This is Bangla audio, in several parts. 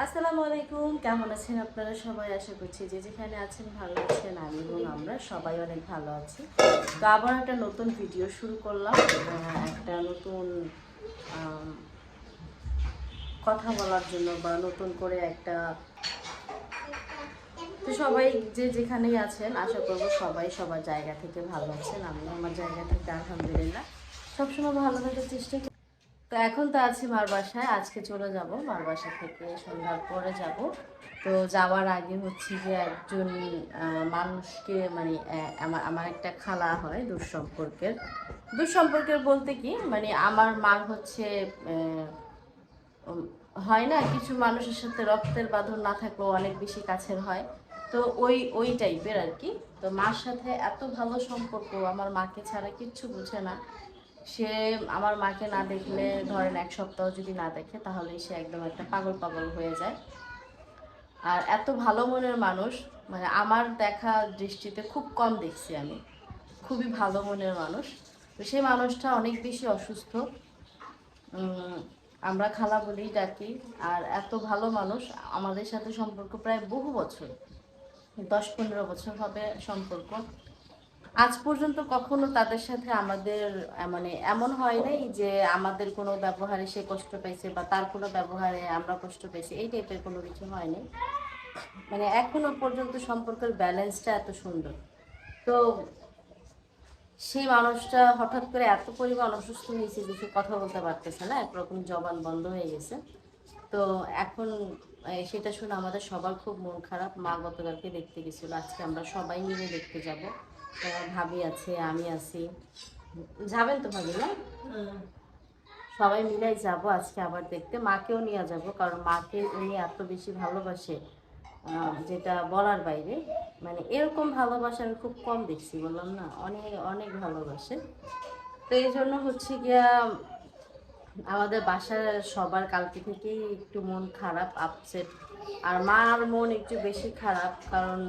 আসসালামু আলাইকুম, কেমন আছেন আপনারা সবাই? আশা করছি যে যেখানে আছেন ভালো আছেন। আমি এবং আমরা সবাই অনেক ভালো আছি। তো আবার একটা নতুন ভিডিও শুরু করলাম। একটা নতুন কথা বলার জন্য বা নতুন করে একটা তো সবাই যে যেখানেই আছেন, আশা করব সবাই সবার জায়গা থেকে ভালো আছেন। আমি আমার জায়গা থেকে, আলহামদুলিল্লাহ। সবসময় ভালো থাকার চেষ্টা তো এখন তো আছি মার বাসায়। আজকে চলে যাব মার বাসা থেকে, সন্ধ্যার পরে যাব। তো যাওয়ার আগে হচ্ছে যে একজন মানুষকে মানে আমার আমার একটা খালা হয় দুঃসম্পর্কের। দুঃসম্পর্কের বলতে কি মানে আমার মার হচ্ছে হয় না, কিছু মানুষের সাথে রক্তের বাঁধন না থাকলেও অনেক বেশি কাছের হয়। তো ওই ওই টাইপের আর কি। তো মার সাথে এত ভালো সম্পর্ক, আমার মাকে ছাড়া কিচ্ছু বুঝে না। সে আমার মাকে না দেখলে, ধরেন এক সপ্তাহ যদি না দেখে, তাহলে সে একদম একটা পাগল পাগল হয়ে যায়। আর এত ভালো মনের মানুষ মানে আমার দেখা দৃষ্টিতে খুব কম দেখছি আমি। খুবই ভালো মনের মানুষ। তো সেই মানুষটা অনেক বেশি অসুস্থ। আমরা খালা বলেই ডাকি। আর এত ভালো মানুষ, আমাদের সাথে সম্পর্ক প্রায় বহু বছর, দশ পনেরো বছর হবে সম্পর্ক। আজ পর্যন্ত কখনো তাদের সাথে আমাদের মানে এমন হয় নাই যে আমাদের কোনো ব্যবহারে সে কষ্ট পাইছে বা তার কোনো ব্যবহারে আমরা কষ্ট পেয়েছি, এই টাইপের কোনো কিছু হয়নি মানে এখনও পর্যন্ত সম্পর্কের ব্যালেন্সটা এত সুন্দর। তো সেই মানুষটা হঠাৎ করে এত পরিমাণ অসুস্থ হয়েছে যে সে কথা বলতে পারতেছে না, একরকম জবান বন্ধ হয়ে গেছে। তো এখন সেটা শুনে আমাদের সবার খুব মন খারাপ। মা গতকালকে দেখতে গেছিল, আজকে আমরা সবাই মিলে দেখতে যাব। ভাবি আছে আমি আছি। যাবেন তো ভাবি না? সবাই মিলে যাব আজকে আবার দেখতে। মাকেও নিয়ে যাব কারণ মাকে উনি এত বেশি ভালোবাসে যেটা বলার বাইরে। মানে এরকম ভালোবাসা আমি খুব কম দেখছি বললাম না অনেক অনেক ভালোবাসে। তো এই জন্য হচ্ছে গিয়া আমাদের বাসার সবার কালকে থেকেই একটু মন খারাপ আপসেট আর মার মন একটু বেশি খারাপ, কারণ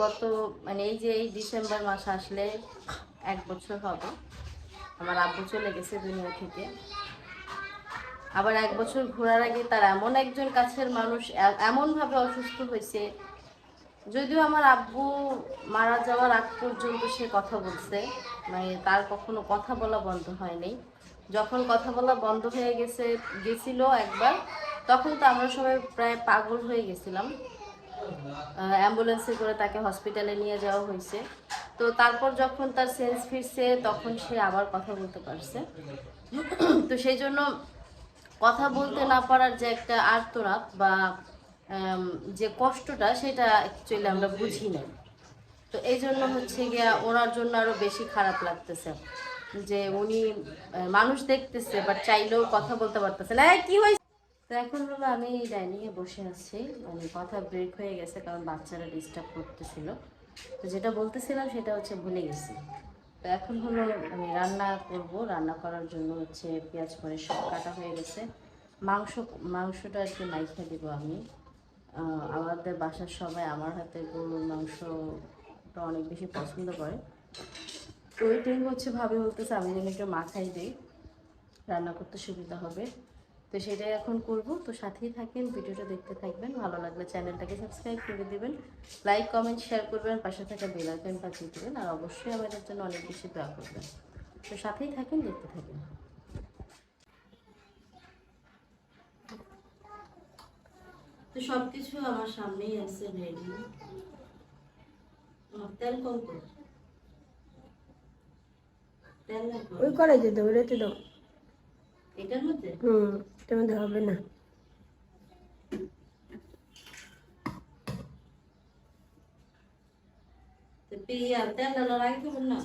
গত মানে এই যে এই ডিসেম্বর মাস আসলে এক বছর হবে। আমার আব্বু চলে গেছে দুনিয়া থেকে। আবার এক বছর ঘোরার আগে তার এমন একজন কাছের মানুষ এমনভাবে অসুস্থ হয়েছে, যদিও আমার আব্বু মারা যাওয়ার আগ পর্যন্ত সে কথা বলছে মানে তার কখনো কথা বলা বন্ধ হয়নি। যখন কথা বলা বন্ধ হয়ে গেছে, গেছিল একবার তখন তো আমরা সবাই প্রায় পাগল হয়ে গেছিলাম। অ্যাম্বুলেন্সে করে তাকে হসপিটালে নিয়ে যাওয়া হয়েছে। তো তারপর যখন তার সেন্স ফিরছে, তখন সে আবার কথা বলতে পারছে। তো সেই জন্য কথা বলতে না পারার যে একটা আর্তনাদ বা যে কষ্টটা, সেটা অ্যাকচুয়ালি আমরা বুঝি না তো এই জন্য হচ্ছে গিয়া ওনার জন্য আরও বেশি খারাপ লাগতেছে যে উনি মানুষ দেখতেছে বাট চাইলেও কথা বলতে পারতেছে না। কি হয়েছে? তো এখন হলো আমি ডাইনিংয়ে বসে আছি। মানে কথা ব্রেক হয়ে গেছে কারণ বাচ্চারা ডিস্টার্ব করতেছিল। তো যেটা বলতেছিলাম সেটা হচ্ছে ভুলে গেছি। তো এখন হলো আমি রান্না করব। রান্না করার জন্য হচ্ছে পেঁয়াজ করে সব কাটা হয়ে গেছে। মাংস, মাংসটা আর কি মাইখা দিব আমি। আমাদের বাসার সবাই আমার হাতে গরুর মাংসটা অনেক বেশি পছন্দ করে। তো ওইটাই হচ্ছে ভাবে বলতেছে আমি যেন একটু মাথায় দিই। রান্না করতে সুবিধা হবে। তো সেটাই এখন করব। তো সাথেই থাকেন ভিডিওটা দেখতে থাকবেন ভালো লাগলে চ্যানেলটাকে সাবস্ক্রাইব করে দেবেন লাইক কমেন্ট শেয়ার করবেন পাশে থাকা বেল আইকন বাজিয়ে দেবেন আর অবশ্যই আমাদের জন্য অনেক বেশি দোয়া করবেন। তো সাথেই থাকেন দেখতে থাকেন। তো সব কিছু আমার সামনেই আছে রেডি তেল কত তেল লাগবে। ওই করাই যেতে ওইটাতে দাও। এটার মধ্যে? হুম। এটার মধ্যে হবে না। পিয়া তেল ডালা রাখতে হবে না।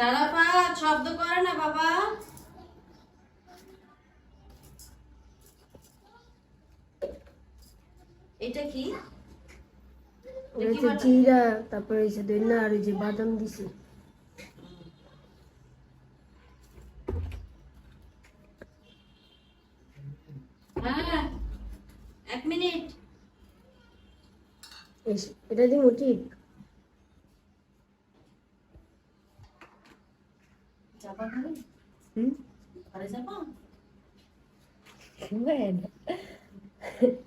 সারাফা শব্দ করে না বাবা। এটা কি? জিরা তারপরে এই যে আর যে বাদাম দিছি। হ্যাঁ এক মিনিট। এটা দিমু ঠিক? ঘরে যাবা।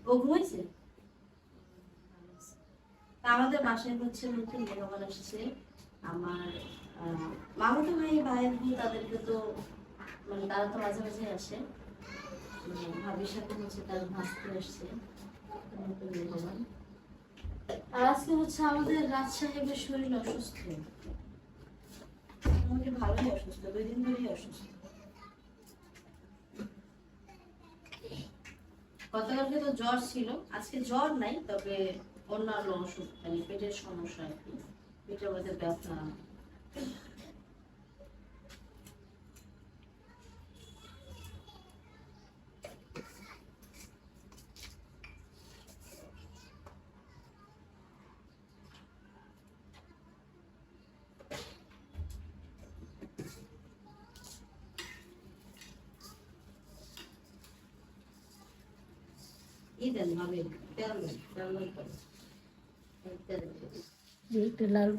ও ঘুমাইছে? তা আমাদের বাসায় হচ্ছে নতুন মেহমান আসছে আমার মামাতো ভাই ভাইয়ের বোন তাদেরকে তো মানে তারা তো মাঝে মাঝে আসে। ভাবির সাথে হচ্ছে তার ভাসতে আসছে নতুন মেহমান। আর আজকে হচ্ছে আমাদের রাজ সাহেবের শরীর অসুস্থ। মোটামুটি ভালোই অসুস্থ দুই দিন ধরেই অসুস্থ। গতকালকে তো জ্বর ছিল। আজকে জ্বর নাই, তবে অন্যান্য অসুখ মানে পেটের সমস্যা আর কি। পেটের মধ্যে ব্যথা। ই দেন ভাবে তেল দেন তেল দেন করে। তেল দেন। যে একটা লাল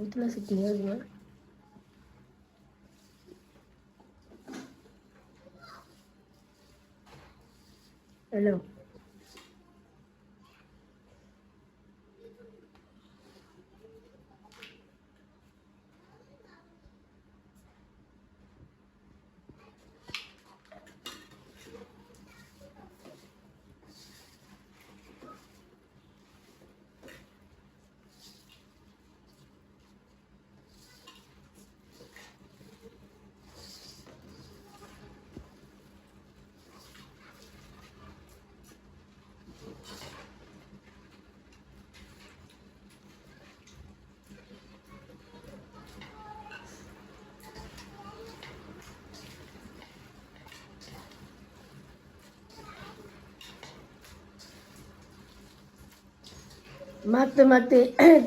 মারতে কি হবে মা হ্যালো মাখতে মাখতে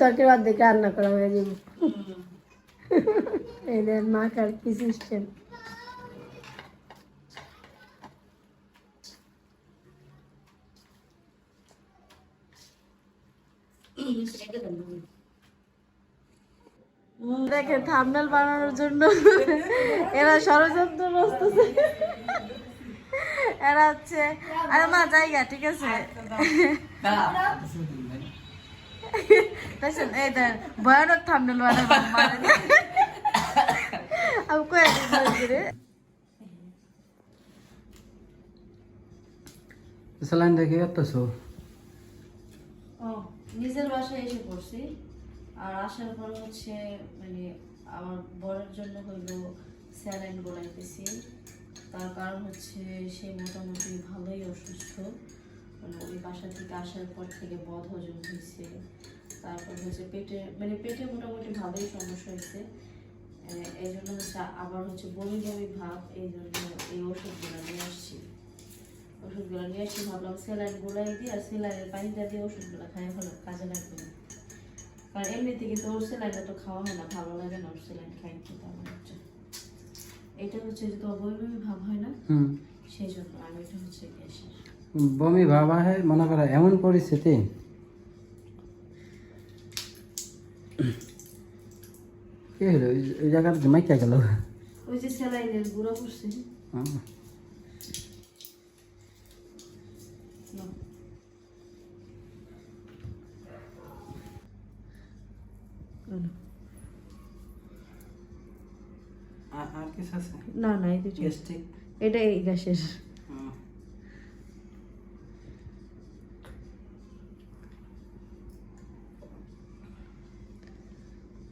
তরকারি অর্ধেক রান্না করা হয়ে যাবে। এদের মাখার কি সিস্টেম। দেখে থামনেল বানানোর জন্য এরা ষড়যন্ত্র বসতেছে এরা হচ্ছে আরে মা, জায়গা, ঠিক আছে? দেখছেন এই দেন ভয়ানক থামনেল বানাবো মানে আমি কয়ে দিই রে স্যালাইন দেখে এতছো ও নিজের বাসায় এসে পড়ছি। আর আসার পর হচ্ছে মানে আমার বরের জন্য হইল স্যালাইন গোলাইতেছি তার কারণ হচ্ছে সে মোটামুটি ভালোই অসুস্থ। ওই বাসা থেকে আসার পর থেকে বদ হজম হয়েছে। তারপর হচ্ছে পেটে মানে পেটে মোটামুটি ভালোই সমস্যা হয়েছে। এই জন্য হচ্ছে আবার হচ্ছে বমি বমি ভাব এই জন্য এই ওষুধগুলো নিয়ে আসছি। ওষুধগুলো নিয়ে আসি ভাবলাম স্যালাইন গুলাই দিয়ে আর স্যালাইনের পানিটা দিয়ে ওষুধগুলো খাই ভালো কাজে লাগবে। না কারণ এমনিতে কিন্তু ওর স্যালাইনটা তো খাওয়া হয় না ভালো লাগে না ওর স্যালাইন খাই খেতে আমার হচ্ছে। এটা হচ্ছে যে তোমার বই বমি ভাব হয় না? হুম। সেই জন্য আমি এটা হচ্ছে গ্যাসের বমি ভাবা হয় মনে করো এমন পরিস্থিতি। কি হলো? ওই- জায়গাটা মাইকা গেল। ওই যে স্যালাইনের গুঁড়ো করছে আর আর কিছু আছে? না না এই এটা এই গ্যাসের।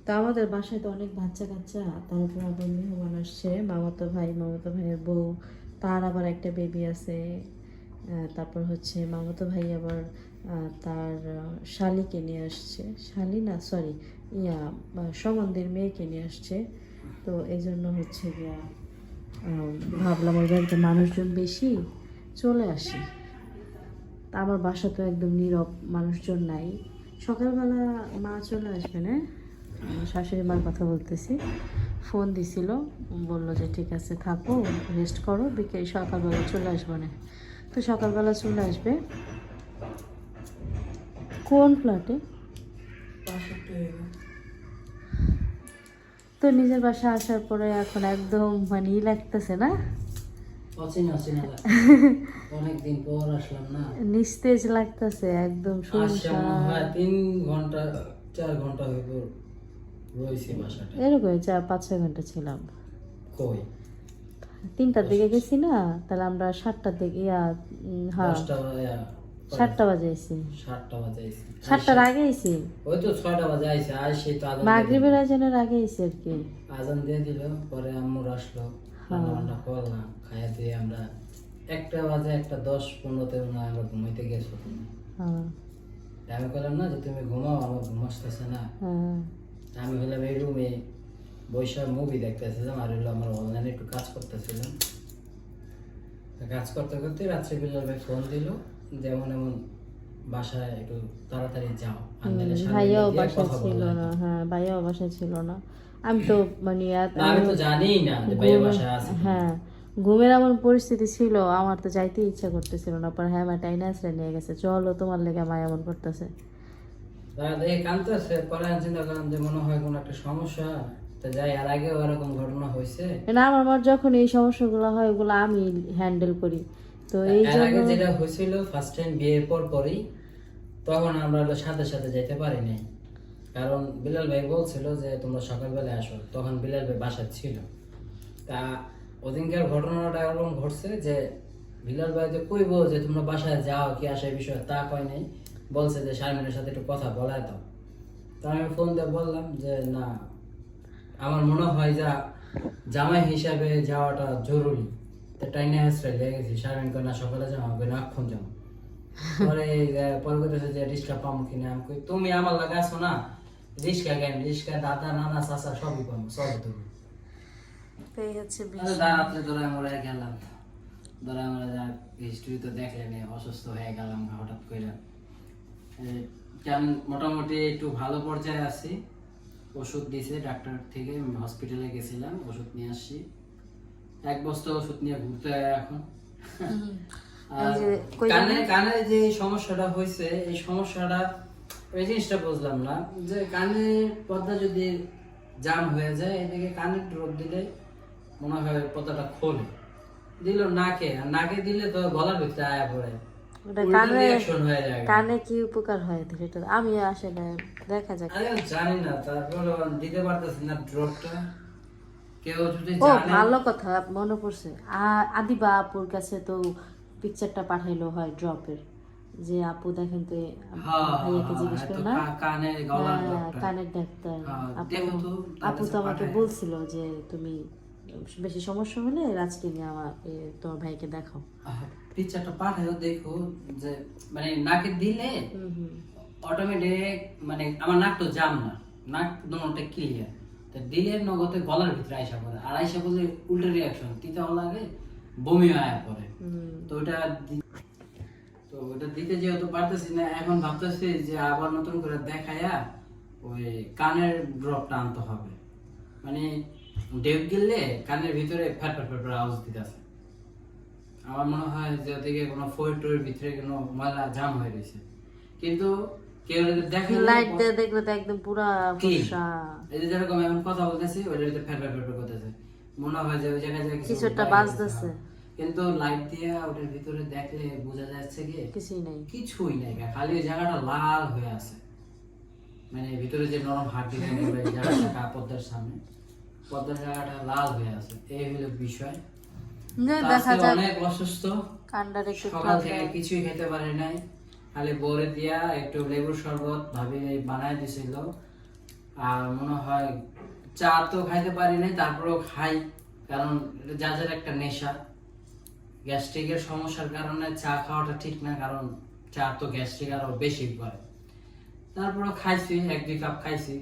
তো আমাদের বাসায় তো অনেক বাচ্চা কাচ্চা, তার উপর আবার মেহমান আসছে। মামাতো ভাই মামাতো ভাইয়ের বউ, তার আবার একটা বেবি আছে। তারপর হচ্ছে মামাতো ভাই আবার তার শালিকে নিয়ে আসছে। শালি না সরি ইয়া সমানদের মেয়েকে নিয়ে আসছে। তো এই জন্য হচ্ছে গিয়া ভাবলাম ওই বাড়িতে মানুষজন বেশি, চলে আসি। তা আমার বাসা তো একদম নীরব, মানুষজন নাই। সকালবেলা মা চলে আসবে, না? শাশুড়ি মার কথা বলতেছি। ফোন দিছিল বলল যে ঠিক আছে থাকো রেস্ট করো বিকেল সকালবেলা চলে আসব না। তো সকালবেলা চলে আসবে। কোন ফ্ল্যাটে তো নিজের বাসা আসার পরে এখন একদম মানে ই লাগতেছে না? অচেনা অচেনা অনেকদিন পর আসলাম না। নিস্তেজ লাগতেছে একদম তিন ঘণ্টা চার ঘণ্টা এরকম চার পাঁচ ছয় ঘণ্টা ছিলাম। তিনটার দিকে গেছি না তাহলে আমরা সাতটার দিকে ইয়া হ্যাঁ। সাতটা বাজে আইছি সাতটার আগে আইছি ওই তো ছয়টা বাজে আইছে আর সেই তো মাগরিবের আজানের আগে আইছি আর কি। আজান দিয়ে দিল পরে আম্মুর আসলো। রান্না করলাম খাইয়া দিয়ে আমরা একটা বাজে একটা দশ পনেরোতে মনে হয় আমরা ঘুমাইতে গেছো। তুমি হ্যাঁ। আমি বললাম না যে তুমি ঘুমাও আমার ঘুম আসতেছে না। হ্যাঁ। আমি হলাম এই রুমে বৈশাখ মুভি দেখতেছিলাম আর হলো আমার অনলাইনে একটু কাজ করতেছিলাম। কাজ করতে করতে রাত্রিবেলা ভাই ফোন দিল যেমন এমন বাসায় একটু তাড়াতাড়ি যাও ভাইয়াও বাসায় ছিল না হ্যাঁ ভাইয়াও বাসায় ছিল না। আমি তো মানে আমি তো জানিই না যে ভাইয়া বাসায় আছে। হ্যাঁ ঘুমের এমন পরিস্থিতি ছিল আমার তো যাইতে ইচ্ছা করতেছিল না পর হ্যাঁ মা টাইনা নিয়ে গেছে চলো তোমার লেগে মা এমন করতেছে। তারা দেখে কাঁদতেছে পরে চিন্তা করলাম যে মনে হয় কোনো একটা সমস্যা। তো যাই আর আগে এরকম ঘটনা হয়েছে। না আমার মার যখন এই সমস্যাগুলো হয় ওগুলো আমি হ্যান্ডেল করি। তো এই আগে যেটা হয়েছিল ফার্স্ট টাইম বিয়ের পর পরই তখন আমরা সাথে সাথে যেতে পারি নাই কারণ বিলাল ভাই বলছিল যে তোমরা সকালবেলায় আসো। তখন বিলাল ভাই বাসায় ছিল। তা ওদিনকার ঘটনাটা এরকম ঘটছে যে বিলাল ভাই যে কইব যে তোমরা বাসায় যাও কি আসে বিষয়ে? তা কয় নাই। বলছে যে শারমিনের সাথে একটু কথা বলায় দাও। তা আমি ফোন দিয়ে বললাম যে না আমার মনে হয় যা জামাই হিসাবে যাওয়াটা জরুরি। তো টাইনে লেগে গেছি। শারমিন না সকালে কই না এখন পরে পরে কইতেছে যে পাবো কিনা আমি কই তুমি আমার লাগে আসো না? রিক্সা কেন? রিক্সা দাদা নানা চাচা সবই পাবো সবই তুমি এই হচ্ছে রাত্রে ধরে মরে গেলাম। ধরে আমরা যা হিস্ট্রি তো দেখলেন অসুস্থ হয়ে গেলাম হঠাৎ করে কেমন মোটামুটি একটু ভালো পর্যায়ে আছি। ওষুধ দিছে ডাক্তার থেকে হসপিটালে গেছিলাম ওষুধ নিয়ে আসছি। এক বস্তা ওষুধ নিয়ে ঘুরতে এখন। কানে কানে যে সমস্যাটা হয়েছে এই সমস্যাটা ওই জিনিসটা বুঝলাম না। যে কানের পর্দা যদি জাম হয়ে যায় এদিকে কানের ড্রপ দিলে মনে হয় পর্দাটা খোলে। দিল নাকে আর নাকে দিলে তো গলার ভিতরে আয়া পড়ে। কানে reaction কানে কি উপকার হয় সেটা আমি আসলে দেখা যাক। জানি না তারপর দিতে পারতেছি না ড্রপটা ও ভালো কথা মনে পড়ছে। আদিবা আপুর কাছে তো পিকচারটা পাঠাইলো হয় ড্রপের যে আপু দেখেন তো এই হ্যাঁ, ভাইয়াকে হ্যাঁ, জিজ্ঞেস হ্যাঁ, করে না? কানে হ্যাঁ। কানের ডাক্তার। হ্যাঁ, আপু তো, আমাকে। বলছিল যে তুমি বেশি সমস্যা হলে রাজকে নিয়ে আমার তোমার ভাইকে দেখাও। পিকচারটা পাঠাও দেখো যে মানে নাকে দিলে অটোমেটিক মানে আমার নাক তো জাম না। নাক দুটোটা ক্লিয়ার তো দিলে নগদে গলার ভিতরে আইসা পড়ে। আর আইসা বললে উল্টো রিয়াকশন তিতা লাগে বমি আয়া পড়ে। তো ওটা তো ওটা দিতে যেহেতু পারতেছি না এখন ভাবতেছি যে আবার নতুন করে দেখায়া ওই কানের ড্রপটা আনতে হবে। মানে ডেপ গেলে কানের ভিতরে ফ্যাট ফ্যাট ফ্যাট আওয়াজ দিতেছে। আমার মনে হয় যে ওদিকে কোনো ফোর টোর ভিতরে কোনো ময়লা জাম হয়ে গেছে। কিন্তু কেউ দেখে লাইট দিয়ে দেখলে তো একদম পুরা ফর্সা। এই যে যেরকম এখন কথা বলতেছি ওইটার ভিতরে ফ্যাট ফ্যাট ফ্যাট ফ্যাট করতেছে। মনে হয় যে ওই জায়গায় যে কিছু কিছু একটা বাজতেছে। কিন্তু লাইট দিয়ে ওটার ভিতরে দেখলে বোঝা যাচ্ছে কি কিছুই নাই। কিছুই নাই খালি ওই জায়গাটা লাল হয়ে আছে। মানে ভিতরে যে নরম জায়গাটা কা- পদ্মার সামনে। পদ্মার জায়গাটা লাল হয়ে আছে। এই হলো বিষয়। দেখা আজকে যাক। অনেক অসুস্থ। কান্ডার একটু সকাল থেকে কিছুই খেতে পারি নাই। খালি বরে দিয়া একটু লেবুর শরবত ভাবি বানায় দিছিল। আর মনে হয় চা তো খাইতে পারি নাই তারপরেও খাই। কারণ একটা নেশা। গ্যাস্ট্রিকের সমস্যার কারণে চা খাওয়াটা ঠিক না কারণ চা তো গ্যাস্ট্রিক আরও বেশি করে। তারপরে খাইছি এক দুই কাপ খাইছি।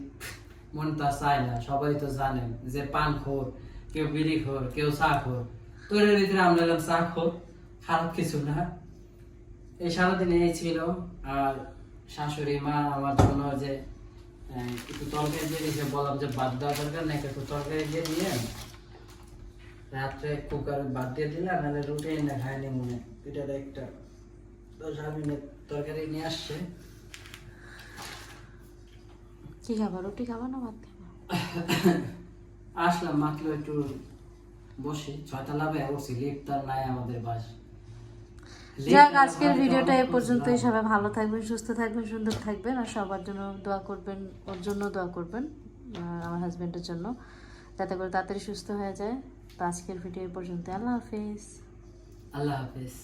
মন তো আর চায় না সবাই তো জানেন যে পান খোর কেউ বিড়ি খোর কেউ চা খোর তো এর ভিতরে আমরা এলাম চা খোর খারাপ কিছু না। এই সারাদিন এই ছিল আর শাশুড়ি মা আমার জন্য যে একটু তরকারি দিয়ে দিয়েছে বললাম যে বাদ দেওয়া দরকার নাকি একটু তরকারি দিয়ে দিয়ে রাত্রে কুকারে বাদ দিয়ে দিলাম নাহলে রুটি এনে খাইনি মনে। এটার একটা। দশ মিনিট তরকারি নিয়ে আসছে। কি খাবার রুটি খাবা না ভাত খাবা? আসলাম মাত্র একটু বসি ছয়টা লাভে উঠছি লিফট আর নাই আমাদের বাস। যাক আজকের ভিডিওটা এ পর্যন্তই। সবাই ভালো থাকবেন সুস্থ থাকবেন সুন্দর থাকবেন আর সবার জন্য দোয়া করবেন ওর জন্য দোয়া করবেন আমার হাজবেন্ডের জন্য। যাতে করে তাড়াতাড়ি সুস্থ হয়ে যায়। তো আজকের ভিডিও এ পর্যন্ত আল্লাহ হাফিজ। আল্লাহ হাফেজ।